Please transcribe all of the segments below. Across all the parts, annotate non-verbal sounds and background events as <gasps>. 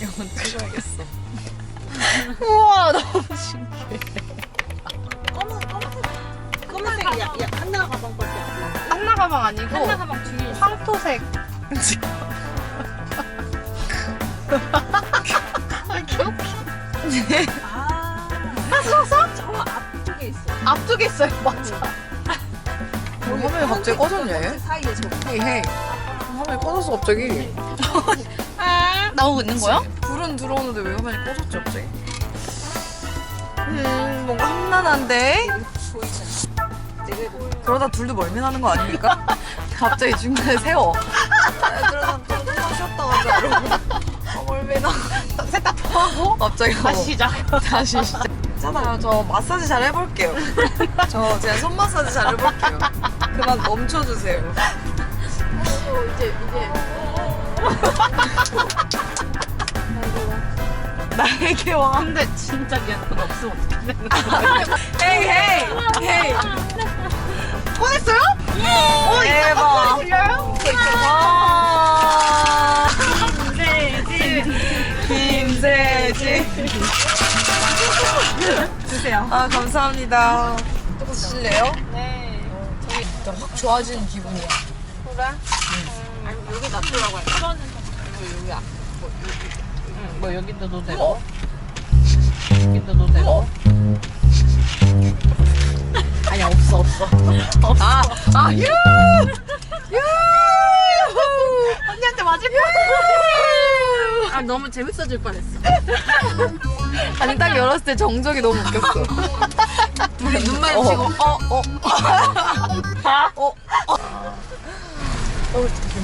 이건 찍어야겠어. <laughs> 우와 너무 신기해. 검은 검은색 검은색 야, 야 한나 가방밖에 안. 한나 가방 아니고 한나 가방 뒤에 있어. 황토색. 아. 아 사서 저 앞쪽에 있어. 앞쪽에 있어요. 맞아. 화면이 갑자기 꺼졌냐 얘? 사이에 저. 헤이 헤이. 화면이 꺼졌어 갑자기. 나오고 있는 거야? 불은 들어오는데 왜 화면이 꺼졌지 갑자기? 음 뭔가 험난한데? 그러다 둘도 멀미나는 거 아닙니까? <laughs> 갑자기 중간에 세워. 그러다 둘다 쉬었다 가자 이러고. 어, 멀미나. 세탁 하고 갑자기 다시 시작. 다시 시작. 괜찮아요. 저 마사지 잘 해볼게요. 저 제가 손 마사지 잘 해볼게요. 그만 멈춰주세요. 이제 이제 <laughs> 나에게 와. 근데 진짜 미안. 그건 없으면 어떻게 되는 거야? 헤이 헤이 헤이. 꺼냈어요? 오 대박. 들려요? 와. 김세지. 김세지. 드세요. 아 감사합니다. 조금 드실래요? 네. 진짜 확 좋아지는 기분이야. 그래? 여기 놔두라고 할까? 이거 여기야. 뭐 여기도 도 되고. 여기도 도 되고. <laughs> 아니 없어 <laughs> 없어. 아, 아, 유! 유! <laughs> 언니한테 맞을 뻔. 아 너무 재밌어질 뻔했어. 아니, 딱 열었을 때 정적이 너무 웃겼어. 둘이 눈 마주치고, 어, 어. 어, 어. 어, 재밌다.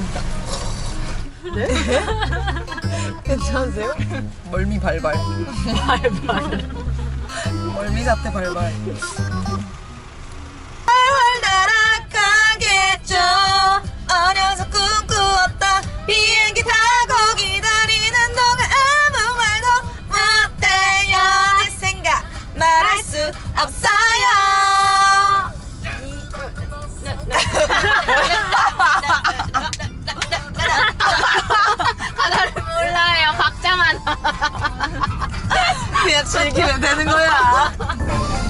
네? <laughs> 괜찮으세요? 멀미 발발. 발발. 멀미 사태 발발. 활활 날아가겠죠. 즐기면 되는 거야.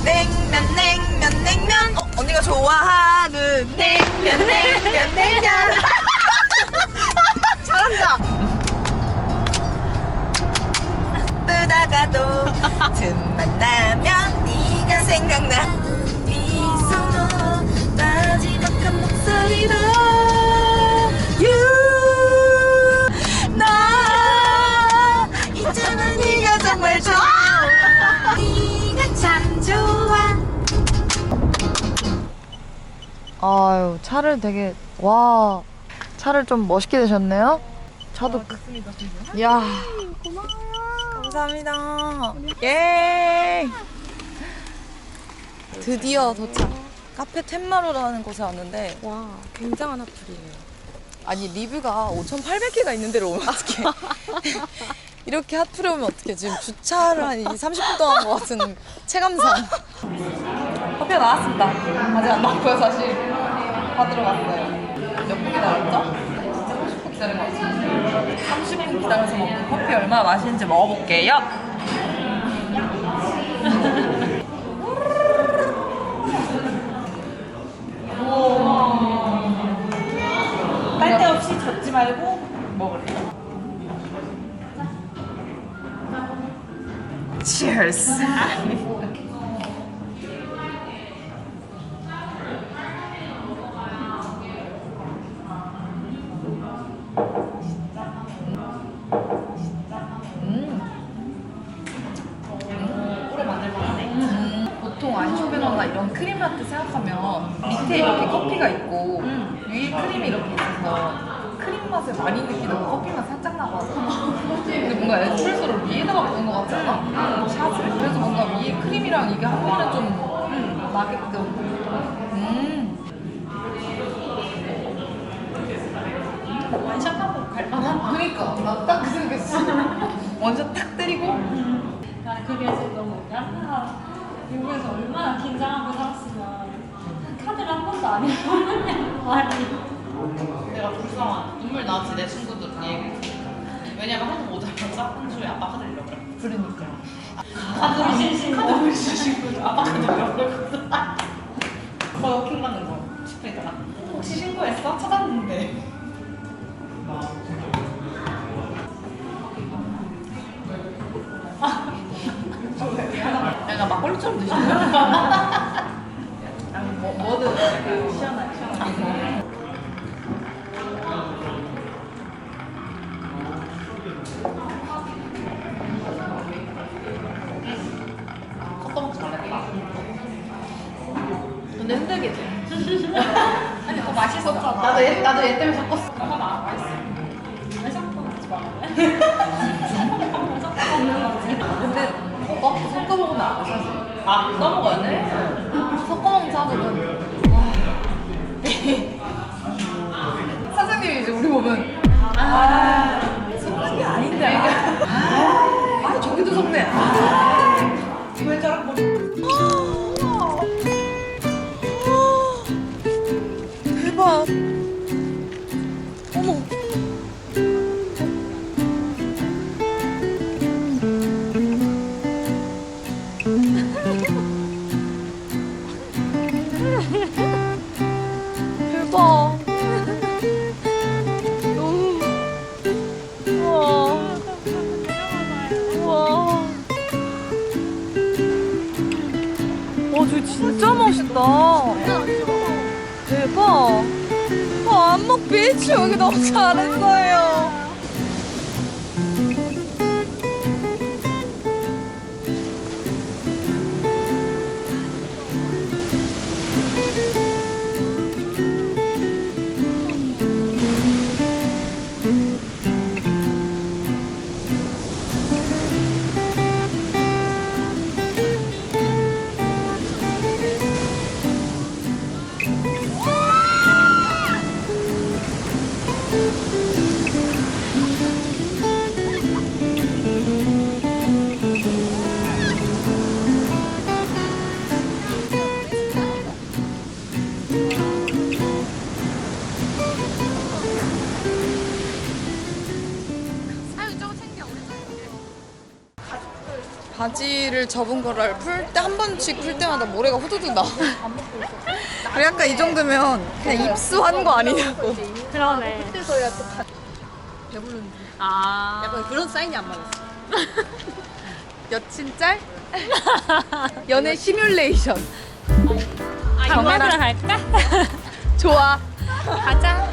냉면, 냉면, 냉면. 어, 언니가 좋아하는 냉면, 냉면, 냉면. 아유 차를 되게 와 차를 좀 멋있게 되셨네요? 차도 됐습니다. 야. 감사합니다. 예. 드디어 도착. 카페 텐마루라는 곳에 왔는데 와 굉장한 핫플이에요. 아니 리뷰가 5,800개가 있는 데로 오면 어떡해. <laughs> 이렇게 핫플에 오면 어떡해. 지금 주차를 한 30분 동안 한것 같은 체감상. <laughs> 커피가 나왔습니다. 아직 안 나왔고요 사실 받으러 갔어요. 몇분 기다렸죠? 진짜 30분 기다린 것 같아요 30분 기다려서 먹고 커피 얼마나 맛있는지 먹어볼게요. 빨대 없이 젓지 말고 먹을래. Cheers 크림 라떼 생각하면 밑에 이렇게 커피가 있고 음. 위에 크림이 이렇게 있어서 크림 맛을 많이 느끼다가 커피 맛 살짝 하잖아. 근데 뭔가 에스프레소를 위에다가 부은 것 같지 않아? 샷을? 그래서 뭔가 위에 크림이랑 이게 한 번에 좀 음, 나게끔. 음. 완샷하고 갈 뻔한. 그니까 나 딱 그 생각했어. <laughs> 완전 탁 때리고 나 그게 지금 너무 웃겨. 미국에서 얼마나 긴장하고 살았으면 카드를 한 번도 안 말이 내가 불쌍한 눈물 나왔지 내 친구들 얘기. 왜냐면 한국 못 알아. 한 주에 아빠 카드 잃어버려. 그러니까. 카드 주시고 아빠 카드 잃어버렸거든. <laughs> 뭐 워킹 받는 거 있다가 혹시 신고했어? 찾았는데. 거야? 뭐, 뭐든 그 시원하게 시원하게. 근데 돼. 아니 그거 맛있었잖아. 나도 얘, 나도 얘 때문에 섞었 아? 섞어 먹는 사람들은. 사장님이 이제 우리 보면. 아, 섞는 게 아닌데. 아, 아, 저기도 섞네. 아, 와, 저기 진짜 멋있다. 대박. 와, 안목 비치 여기 너무 잘했어요. 바지를 접은 거를 풀 때 한 번씩 풀 때마다 모래가 후두둑 나와. 그래 약간 이 정도면 그냥 입수한 거 아니냐고. 그러네. 배부른데. 아. 약간 그런 사인이 안 맞았어. 여친 짤? 연애 시뮬레이션. 아, 정연아. 이거 갈까? 좋아. 가자.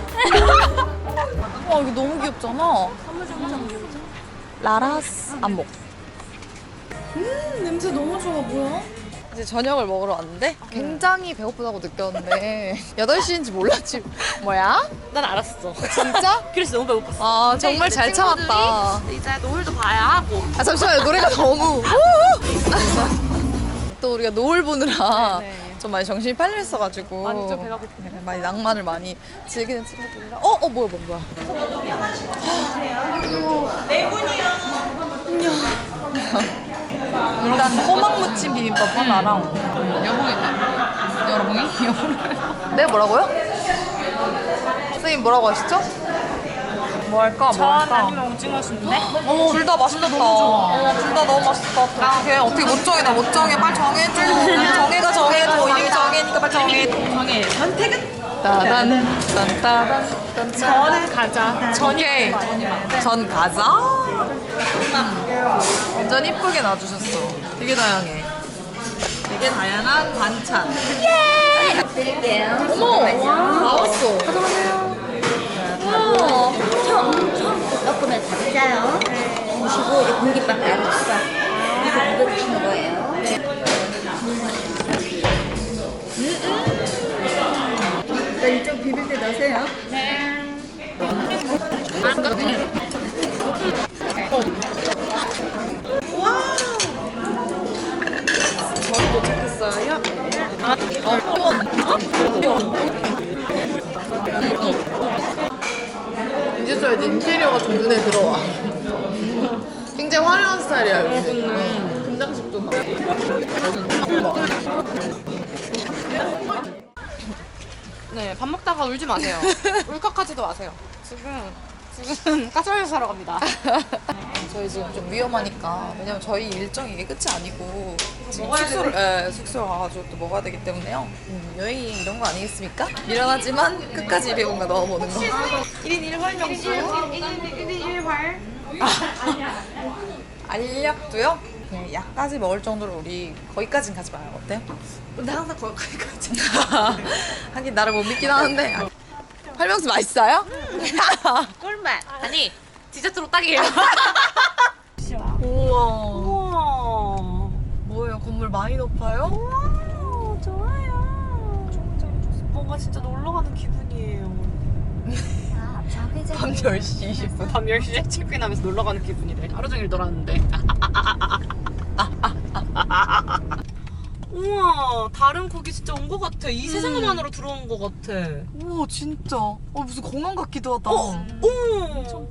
와 이거 너무 귀엽잖아. 라라스 안목. 음 냄새 너무 좋아 뭐야? 이제 저녁을 먹으러 왔는데 굉장히 배고프다고 느꼈는데 <laughs> 8시인지 몰랐지 뭐야? 난 알았어. 진짜? <laughs> 그래서 너무 배고팠어. 아 정말 잘 친구들이 참았다 이제 노을도 봐야 하고. 아 잠시만요 노래가 너무 또 우리가 노을 보느라 네. 좀 많이 정신이 팔렸어가지고 많이 좀 배가 고프네. 네, 많이 낭만을 많이 즐기는 친구들이라 어? 어 뭐야 뭐야 뭐야 <laughs> 일단 호박 무침 비빔밥 하나랑 여봉이 여봉이? 여봉이? 네 뭐라고요? 선생님 뭐라고 하시죠? 뭐 할까? 뭐전 할까? 아니면 오징어 순대? 어, 둘다 맛있다. 어, 둘다 너무 맛있다. 어떻게 어떻게 못 정해? 나 못 정해. 빨리 정해줘. 정해가 정해줘. 이름이 정해니까 빨리 정해. 정해. 선택은? 따단 딴따단 저는 가자. 오케이. 전 가자. 완전 이쁘게 놔주셨어. 되게 다양해. 되게 다양한 반찬. 예! 드릴게요. 어머, 나왔어. 우와. 섞으면 잡자요. 보시고 이제 공깃밥 놔줬어. 이렇게 묻어주시는 거예요. 자, 이쪽 비빌 때 넣으세요. 저희 도착했어요. 이제서야 이제 인테리어가 좀 눈에 들어와. 굉장히 화려한 스타일이야, 여기. 응. 금장식도 막. 네, 밥 먹다가 울지 마세요. <laughs> 울컥하지도 마세요. 지금 지금 <laughs> 가스라이스 사러 갑니다. <laughs> 저희 지금 좀 위험하니까 왜냐면 저희 일정이 이게 끝이 아니고 지금 먹어야 숙소를 예, 숙소에 가가지고 또 먹어야 되기 때문에요. 음, 여행이 이런 거 아니겠습니까? 미련하지만 끝까지 입에 뭔가 넣어보는 거. 1인 1활 명수. 1인 1활. 알약도요? 그냥 약까지 먹을 정도로 우리 거기까진 가지 마요. 어때요? 근데 항상 거기까지. <laughs> 하긴 나를 못 믿긴 하는데. 활명수 맛있어요? <laughs> 꿀맛. 아니, 디저트로 딱이에요. <laughs> 우와. 우와. 뭐예요? 건물 많이 높아요? 오, 좋아요. 뭔가 진짜 놀러 가는 기분이에요. 밤 10시 20분. 밤 10시에 체크인하면서 놀러 가는 기분이래. 하루 종일 놀았는데. <laughs> 우와, 다른 곡이 진짜 온 것 같아. 이 세상만 안으로 들어온 것 같아. 우와 진짜. 어 무슨 공항 같기도 하다. 어, 오.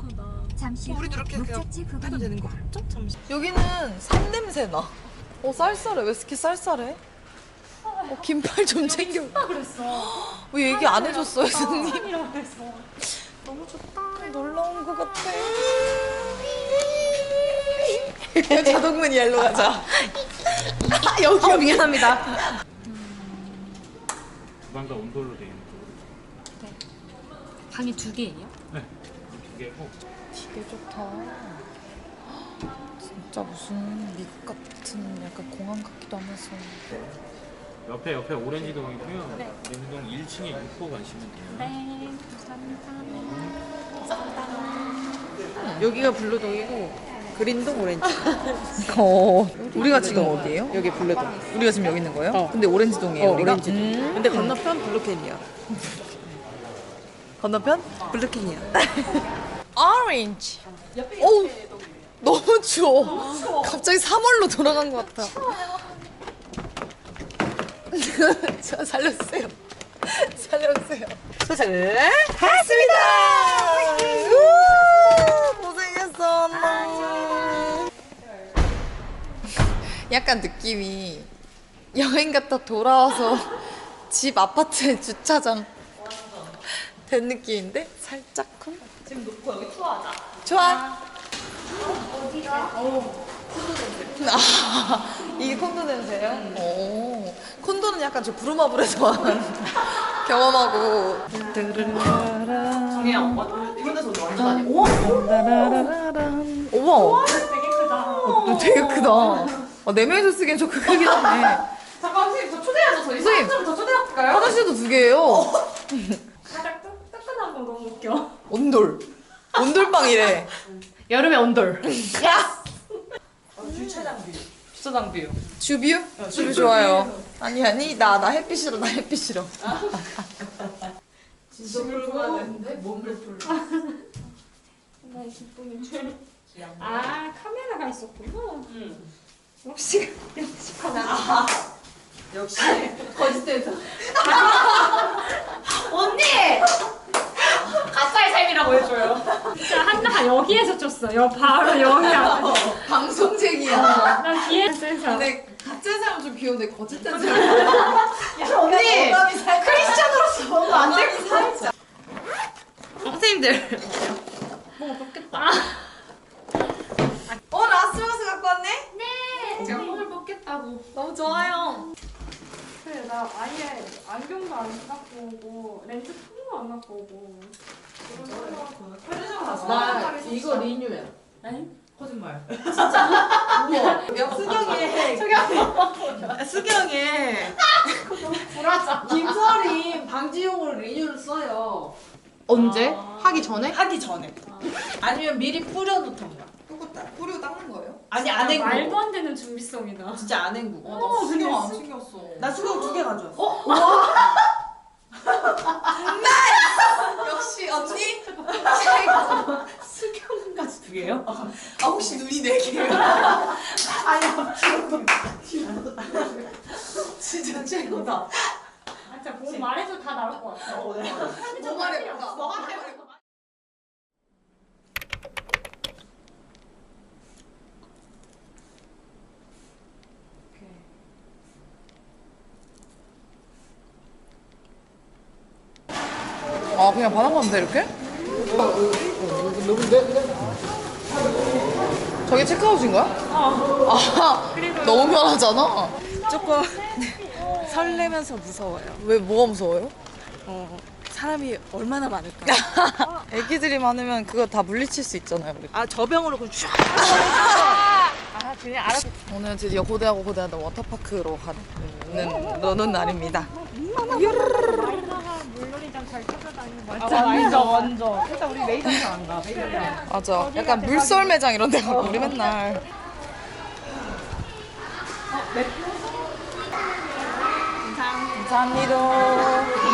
잠시 우리도 이렇게 그냥 해도 되는 거 같죠? 잠시. 여기는 산 냄새 나. 어 쌀쌀해. 왜 이렇게 쌀쌀해? 어, 긴팔 좀 챙겨. 그랬어. <gasps> 왜 얘기 안 해줬어요, 선생님? 이라고 그랬어. 너무 좋다. 놀러 온 것 같아. <laughs> 자동문 옐로 가자. 아, 여기 어, 미안합니다. 주방 다 온돌로 되어 있는 거. 방이 두 개예요? 네. 두 개고 되게 좋다. 진짜 무슨 밑 같은 약간 공항 같기도 하면서. 옆에 옆에 오렌지 동이고요. 오렌지 동 1층에 6호 가시면 돼요. 네, 감사합니다. 여기가 블루동이고 그린동 오렌지. 어. 우리가 지금 어디예요? 여기 블루동. 우리가 지금 여기 있는 거예요? 어. 근데 오렌지동이에요, 어, 우리가? 오렌지. 음. 근데 건너편 블루캔이야. 건너편? 블루캔이야. <laughs> 오렌지. 어우, 너무 추워. 갑자기 3월로 돌아간 것 같아. 저 <laughs> 살려주세요. 살려주세요. 소장을 했습니다. <laughs> 약간 느낌이 여행 갔다 돌아와서 <laughs> 집 아파트의 주차장 된 느낌인데 살짝 쿵. 지금 놓고 여기 투어하자. 좋아. 아, 이게 콘도 냄새예요? 오. 콘도는 약간 저 부루마블에서만 <laughs> 경험하고. 중요한 거. 이런 데서 완전 아니. 오. 우와, 되게 크다. 어, 되게 크다. 어, 네 명이서 쓰기엔 좀 크긴 하네. 잠깐 선생님 저 초대해서 저희 선생님. 사람 좀더 초대할까요? 화장실도 두 개예요. <laughs> 가장 뜨- 뜨끈한 거 너무 웃겨. 온돌. 온돌방이래. 여름에 온돌. 주차장 뷰. 주차장 뷰. 주뷰? 주뷰 좋아요. 아니 아니 나 나 햇빛 싫어 나 햇빛 싫어. <laughs> 진짜 불구하는데 몸을 기쁨이 아 카메라가 있었구나. 응. 역시 <laughs> 역시 카메라. 역시 거짓대서. 언니. 가짜의 삶이라고 해줘요. 진짜 한나 여기에서 쳤어. 여 바로 여기 안에. 방송쟁이야. 난 뒤에 센서. 근데 가짜 사람 좀 귀여운데 거짓된 사람. 언니. 어감이 살짝. 크리스찬으로서 너무 안 되고 살짝. 선생님들. 어 라스베가스 갖고 왔네? 제가 뽕을 뽑겠다고. 너무 좋아요. 그래 나 아예 안경도 안 갖고 오고 렌즈 오고. 나 이거 리뉴야. 아니? 거짓말. 우와. 수경의 수경의 불화자 김설이 방지용으로 리뉴를 써요. 언제? 하기 전에? 하기 전에. 아 니면 미리 뿌려놓던가. 뿌리고 닦는 거예요? 아니 안 헹구고. 말도 안 되는 준비성이다. 진짜 안 hen구고. 어, 근데 신경 안 수- 챙겼어. 나 수경 두 개 가져왔어. 역시 언니. 수경까지 두 개요? 아 혹시 눈이 네 개예요? 아니요. 진짜 최고다. 아, 진짜 뭐 말해도 다 나올 것 같아. 뭐 말해볼까? 뭐 말해 아 그냥 바닥만 돼 이렇게? 저게 체크아웃인 거야? 어. 아, 너무 편하잖아. 조금 <laughs> 설레면서 무서워요. 왜 뭐가 무서워요? 어, 사람이 얼마나 많을까? <laughs> 애기들이 많으면 그거 다 물리칠 수 있잖아요. 우리. 아 저병으로 그냥 쫙. 아 그냥 알아. 오늘 드디어 고대하고 고대하다 워터파크로 가는 노는 날입니다. 물놀이장 잘거 아, 맞잖아. 완전 완전. 일단 우리 메이저트 안 가. 메이저트. 맞아. 약간 물썰 매장 이런 데 가고 우리 맨날. 감사합니다.